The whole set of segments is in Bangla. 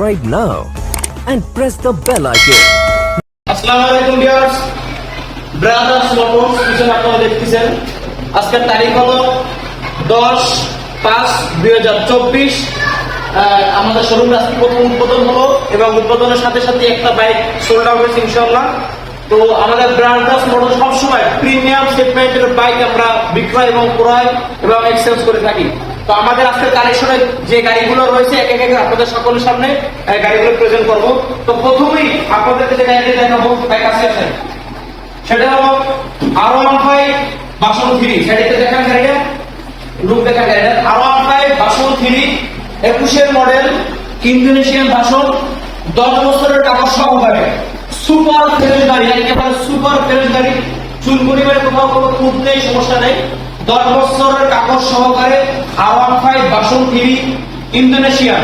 subscribe now and press the bell icon. আসসালামু আলাইকুম ভিউয়ার্স ব্রাদার্স মোটরস পিছনে আপনারা দেখতেছেন। আজকের তারিখ হলো দশ পাঁচ দুই হাজার চব্বিশ। আমাদের শোরুম আজকে প্রথম উদ্বোধন হলো এবং উদ্বোধনের সাথে সাথে একটা বাইক সোল্ড আউট হয়েছে ইনশাল্লাহ তো আমাদের ব্র্যান্ড ব্রাদার্স মোটর সবসময় প্রিমিয়াম সেগমেন্টের বাইক আমরা বিক্রয় এবং ক্রয় এবং এক্সচেঞ্জ করে থাকি। তো আমাদের আজকের কালেকশনে যে গাড়িগুলো রয়েছে, এক এক আপনাদের সকলের সামনে গাড়িগুলো প্রেজেন্ট করব। তো প্রথমেই আপনাদেরকে যে গাড়িটি দেখাবো তাই কাছে আছেন সেটা হলো আরও ওয়ান ফাইভ বাসন থ্রি। সেটাতে দেখান গাড়িটা। লুক দেখান গাড়িটা। আরও ওয়ান ফাইভ বাসন থ্রি, একুশের মডেল ইন্দোনেশিয়ান বাসন দশ বছরের কাগজ সহকারে। সুপার গাড়ি একেবারে সুপার ফ্রেশ গাড়ি চুল কোথাও কোনো খুঁজতেই সমস্যা নেই। দশ বছরের কাগজ সহকারে R one five version three Indonesian.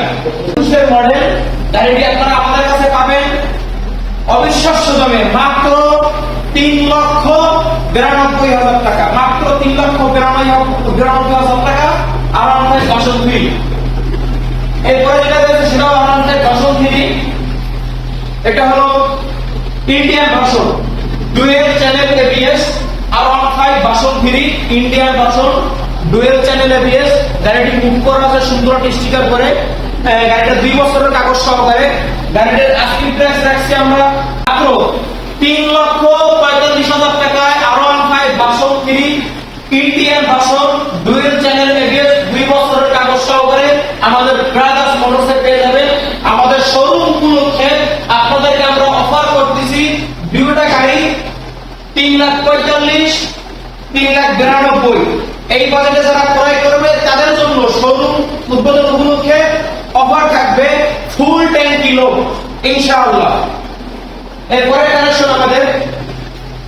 একুশের মডেল গাড়িটি আপনারা আমাদের কাছে পাবেন। অবিশ্বাস্য দামে, মাত্র তিন লক্ষ বিরানব্বই হাজার টাকা। মাত্র তিন লক্ষ বিরানব্বই বিরানব্বই হাজার টাকা আরামদায়ক বাসন ফ্রি। এরপরে যেটা রয়েছে সেটাও আরামদায়ক বাসন ফ্রি। এটা হলো Indian version dual channel ABS R one five version three Indian version dual channel ABS গাড়িটি মুভ করা আছে সুন্দর একটা স্টিকার করে গাড়িটা দুই বছরের কাগজ সহকারে। গাড়িটার আস্কিং প্রাইস রাখছি আমরা মাত্র তিন লক্ষ পঁয়তাল্লিশ হাজার টাকায় R one five version three Indian version dual channel ABS দুই বছরের কাগজ সহকারে আমাদের ব্রাদার্স মোটরসে পেয়ে যাবেন আমাদের শোরুম উপলক্ষে আপনাদেরকে আমরা অফার করতেছি দুইটা গাড়ি তিন লাখ পঁয়তাল্লিশ, তিন লাখ বিরানব্বই। এই বাজেটে যারা ক্রয় করবে, তাদের জন্য শোরুম উদ্বোধন উপলক্ষে অফার থাকবে ফুল টেন কিলো ইনশাআল্লাহ। এরপরে কানেকশন আমাদের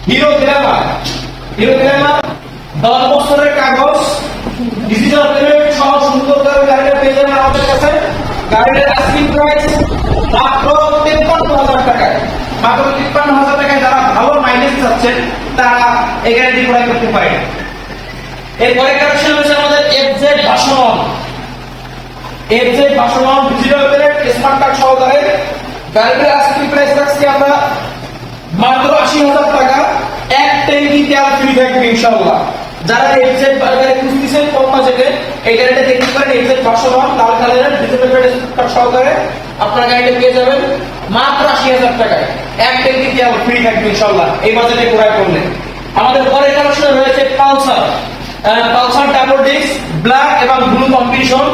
হিরো গ্ল্যামার হিরো গ্ল্যামার দশ বছরের কাগজ ডিজিটাল পেমেন্ট সহ সুন্দর করে গাড়িটা পেয়ে যাবেন আমাদের কাছে। গাড়িটার আস্কিং প্রাইস মাত্র তেপ্পান্ন হাজার টাকায়। মাত্র তিপ্পান্ন হাজার টাকায় যারা ভালো চাচ্ছেন তারা এই গাড়িটি ক্রয় করতে পারেন এরপরে কারেকশন হচ্ছে আমাদের এফজেড ভাষণ এফজেড ভাষণ ডিজিটাল পেমেন্ট স্মার্ট কার্ড সহকারে গাড়িটার আসতে প্রাইস রাখছি আমরা মাত্র আশি হাজার টাকা। এক ট্যাঙ্কি তেল ফ্রি থাকবে ইনশাল্লাহ যারা এক্সেট বাজারে খুঁজতেছেন কম বাজেটে, এই গাড়িটা দেখতে পারেন এক্সেট পাঁচশো ওয়ান লাল কালারের ডিজিটাল পেমেন্ট সহকারে আপনার গাড়িটা পেয়ে যাবেন। মাত্র আশি হাজার টাকায়। এক ট্যাঙ্কি তেল ফ্রি থাকবে ইনশাল্লাহ এই বাজেটে ক্রয় করলে। আমাদের পরের কালেকশনে রয়েছে Pulsar. Pulsar double disc black এবং blue combination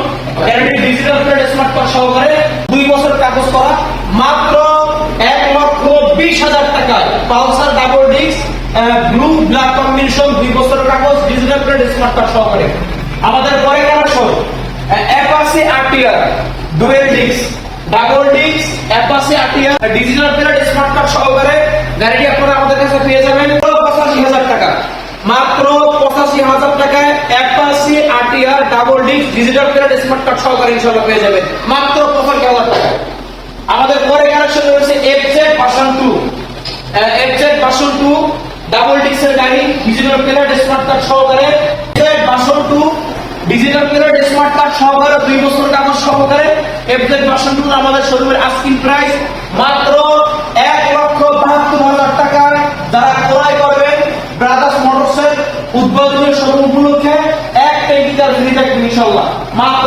guarantee digital plate smart card সহকারে দুই বছর কাগজ করা। মাত্র এক লক্ষ বিশ হাজার টাকায় Pulsar double disc blue black combination দুই বছর প্লেট স্মার্ট কার্ড সহকারে আমাদের পরে connection Apache RTR dual disc double disc Apache RTR digital plate smart card সহকারে গাড়িটি আপনারা আমাদের কাছে পেয়ে যাবেন পঁচাশি হাজার টাকা। মাত্র পঁচাশি হাজার টাকায় Apache RTR double disc digital plate smart সহকারে ইনশাল্লাহ পেয়ে যাবেন। মাত্র পঁচাশি হাজার টাকায় আমাদের পরে কানেকশন রয়েছে FZ version two FZ version two double ডিস্কের গাড়ি ডিজিটাল প্লেট স্মার্ট কার্ড সহকারে। Version two digital smart card সহকারে, দুই বছর সহকারে। এফজেড ভার্সন টু আমাদের শোরুমের আস্কিং প্রাইস মাত্র এক লক্ষ বাহাত্তর হাজার টাকায়। যারা ক্রয় করবেন ব্রাদার্স মোটরসের উদ্বোধনের শোরুম উপলক্ষে এক টেকিটার ফ্রি থাকবে ইনশাল্লাহ মাত্র